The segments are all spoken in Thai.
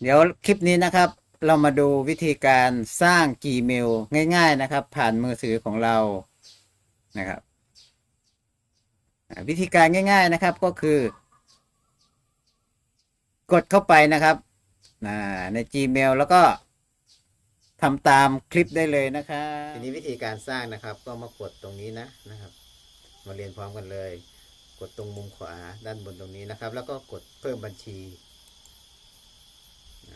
เดี๋ยวคลิปนี้นะครับ เรามาดูวิธีการสร้าง Gmail ง่าย ๆนะครับ ผ่านมือถือของเรานะครับ วิธีการง่าย ๆนะครับก็คือ กดเข้าไปนะครับใน Gmail แล้วก็ทำตามคลิปได้เลยนะครับทีนี้วิธีการสร้างนะครับ ก็มากดตรงนี้นะนะครับ มาเรียนพร้อมกันเลย กดตรงมุมขวาด้านบนตรงนี้นะครับ แล้วก็กดเพิ่มบัญชี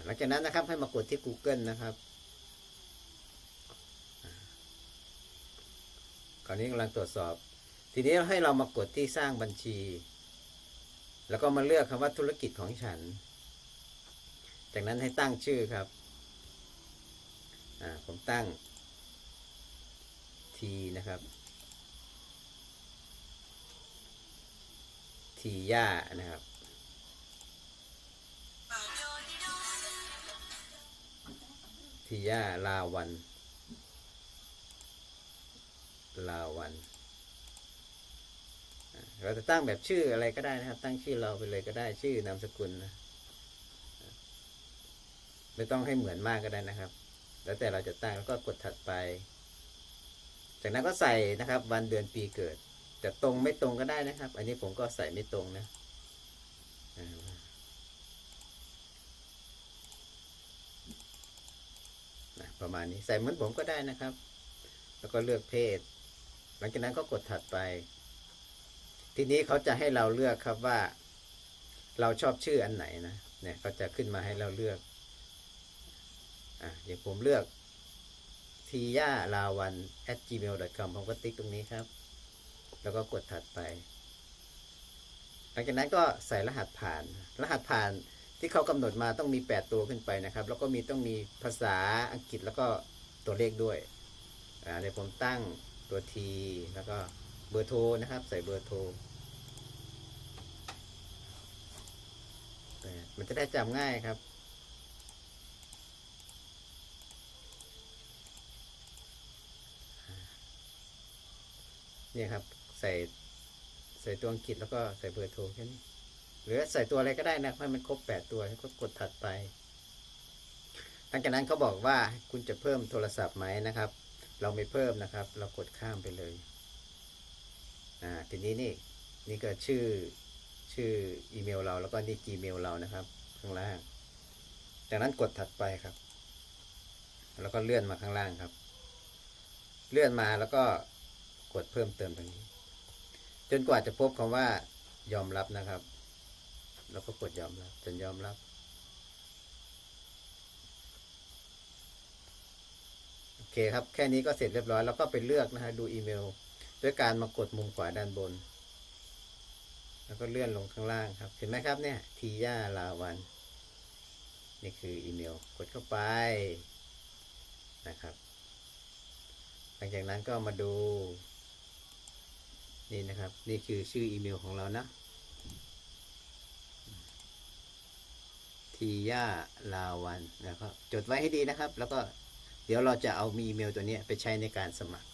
หลังจากนั้นนะครับให้มากดที่ Google นะครับคราวนี้กำลังตรวจสอบ ทีนี้ให้เรามากดที่สร้างบัญชี แล้วก็มาเลือกคำว่าธุรกิจของฉัน จากนั้นให้ตั้งชื่อครับผมตั้ง T นะครับทีย่านะครับ ทียาลาวัน ลาวัน เราจะตั้งแบบชื่ออะไรก็ได้นะครับ ตั้งชื่อเราไปเลยก็ได้ชื่อนามสกุลนะไม่ต้องให้เหมือนมากก็ได้นะครับ แล้วแต่เราจะตั้งแล้วก็กดถัดไป จากนั้นก็ใส่นะครับ วันเดือนปีเกิดจะตรงไม่ตรงก็ได้นะครับ อันนี้ผมก็ใส่ไม่ตรงนะอ่านะ ประมาณนี้ใส่เหมือนผมก็ได้นะครับ แล้วก็เลือกเพศ หลังจากนั้นก็กดถัดไป ทีนี้เขาจะให้เราเลือกครับว่า เราชอบชื่ออันไหนนะเนี่ยเขาจะขึ้นมาให้เราเลือกอะอย่างผมเลือกทีย่าลาวัน at gmail com ผมก็ติ๊กตรงนี้ครับ แล้วก็กดถัดไป หลังจากนั้นก็ใส่รหัสผ่าน รหัสผ่าน ที่เขากำหนดมาต้องมี 8 ตัวขึ้นไปนะครับ แล้วก็มีต้องมีภาษาอังกฤษแล้วก็ตัวเลขด้วยอ่าเดี๋ยวผมตั้งตัวทีแล้วก็เบอร์โทรนะครับ ใส่เบอร์โทรมันจะได้จำง่ายครับเนี่ยครับ ใส่ใส่ตัวอังกฤษแล้วก็ใส่เบอร์โทรแค่นี้ หรือใส่ตัวอะไรก็ได้นะให้มันครบแปดตัวแล้วก็กดถัดไปหลังจากนั้นเขาบอกว่าคุณจะเพิ่มโทรศัพท์ไหมนะครับ เราไม่เพิ่มนะครับ เรากดข้ามไปเลยอ่าทีนี้นี่นี่ก็ชื่อชื่ออีเมลเราแล้วก็นี่ Gmail เรานะครับ ข้างล่าง จากนั้นกดถัดไปครับ แล้วก็เลื่อนมาข้างล่างครับ เลื่อนมาแล้วก็กดเพิ่มเติมตรงนี้ จนกว่าจะพบคำว่ายอมรับนะครับ แล้วก็กดยอมรับจนยอมรับ โอเคครับ แค่นี้ก็เสร็จเรียบร้อย แล้วก็ไปเลือกนะฮะ ดูอีเมล ด้วยการมากดมุมขวาด้านบน แล้วก็เลื่อนลงข้างล่างครับ เห็นไหมครับเนี่ย ทีย่าลาวัน นี่คืออีเมล กดเข้าไปนะครับ หลังจากนั้นก็มาดู นี่นะครับ นี่คือชื่ออีเมลของเรานะ ทีย่าลาวันนะครับจดไว้ให้ดีนะครับ แล้วก็เดี๋ยวเราจะเอามีอีเมลตัวนี้ไปใช้ในการสมัคร